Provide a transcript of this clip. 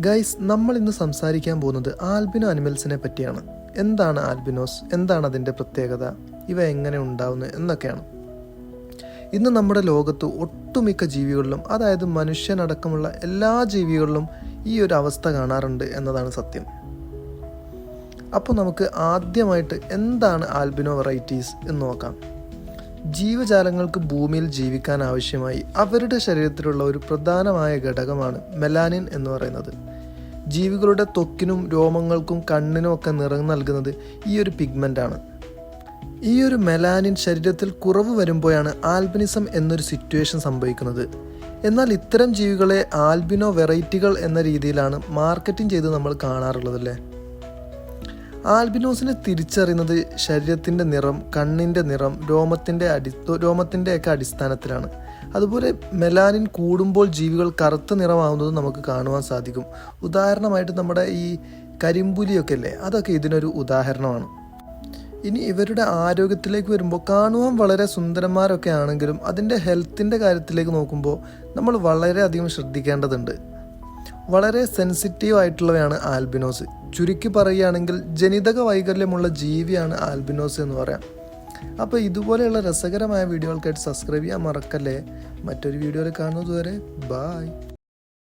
Guys നമ്മൾ ഇന്ന് സംസാരിക്കാൻ പോകുന്നത് ആൽബിനോ അനിമൽസിനെ പറ്റിയാണ്. എന്താണ് ആൽബിനോസ്? എന്താണ് അതിന്റെ പ്രത്യേകത? ഇവ എങ്ങനെ ഉണ്ടാവുന്നു എന്നൊക്കെയാണ്. ഇന്ന് നമ്മുടെ ലോകത്ത് ഒട്ടുമിക്ക ജീവികളിലും അതായത് മനുഷ്യനടക്കമുള്ള എല്ലാ ജീവികളിലും ഈ ഒരു അവസ്ഥ കാണാറുണ്ട് എന്നതാണ് സത്യം. അപ്പോൾ നമുക്ക് ആദ്യമായിട്ട് എന്താണ് ആൽബിനോ വെറൈറ്റീസ് എന്ന് നോക്കാം. ജീവജാലങ്ങൾക്ക് ഭൂമിയിൽ ജീവിക്കാൻ ആവശ്യമായി അവരുടെ ശരീരത്തിലുള്ള ഒരു പ്രധാനമായ ഘടകമാണ് മെലാനിൻ എന്ന് പറയുന്നത്. ജീവികളുടെ തൊക്കിനും രോമങ്ങൾക്കും കണ്ണിനും ഒക്കെ നിറം നൽകുന്നത് ഈ ഒരു പിഗ്മെന്റ് ആണ്. ഈ ഒരു മെലാനിൻ ശരീരത്തിൽ കുറവ് വരുമ്പോഴാണ് ആൽബിനിസം എന്നൊരു സിറ്റുവേഷൻ സംഭവിക്കുന്നത്. എന്നാൽ ഇത്തരം ജീവികളെ ആൽബിനോ വെറൈറ്റികൾ എന്ന രീതിയിലാണ് മാർക്കറ്റിംഗ് ചെയ്ത് നമ്മൾ കാണാറുള്ളത് അല്ലേ? ആൽബിനോസിനെ തിരിച്ചറിയുന്നത് ശരീരത്തിന്റെ നിറം കണ്ണിന്റെ നിറം രോമത്തിന്റെ അടി രോമത്തിന്റെ ഒക്കെ അടിസ്ഥാനത്തിലാണ്. അതുപോലെ മെലാനിൻ കൂടുമ്പോൾ ജീവികൾ കറുത്ത നിറമാവുന്നത് നമുക്ക് കാണുവാൻ സാധിക്കും. ഉദാഹരണമായിട്ട് നമ്മുടെ ഈ കരിമ്പുലിയൊക്കെ അല്ലേ അതൊക്കെ ഇതിനൊരു ഉദാഹരണമാണ്. ഇനി ഇവരുടെ ആരോഗ്യത്തിലേക്ക് വരുമ്പോൾ കാണുവാൻ വളരെ സുന്ദരന്മാരൊക്കെ ആണെങ്കിലും അതിന്റെ ഹെൽത്തിന്റെ കാര്യത്തിലേക്ക് നോക്കുമ്പോൾ നമ്മൾ വളരെയധികം ശ്രദ്ധിക്കേണ്ടതുണ്ട്. വളരെ സെൻസിറ്റീവ് ആയിട്ടുള്ളവയാണ് ആൽബിനോസ്. ചുരുക്കി പറയുകയാണെങ്കിൽ ജനിതക വൈകല്യമുള്ള ജീവിയാണ് ആൽബിനോസ് എന്ന് പറയാം. അപ്പോൾ ഇതുപോലെയുള്ള രസകരമായ വീഡിയോകൾക്കായിട്ട് സബ്സ്ക്രൈബ് ചെയ്യാൻ മറക്കല്ലേ? മറ്റൊരു വീഡിയോയിൽ കാണുന്നതുവരെ ബായ്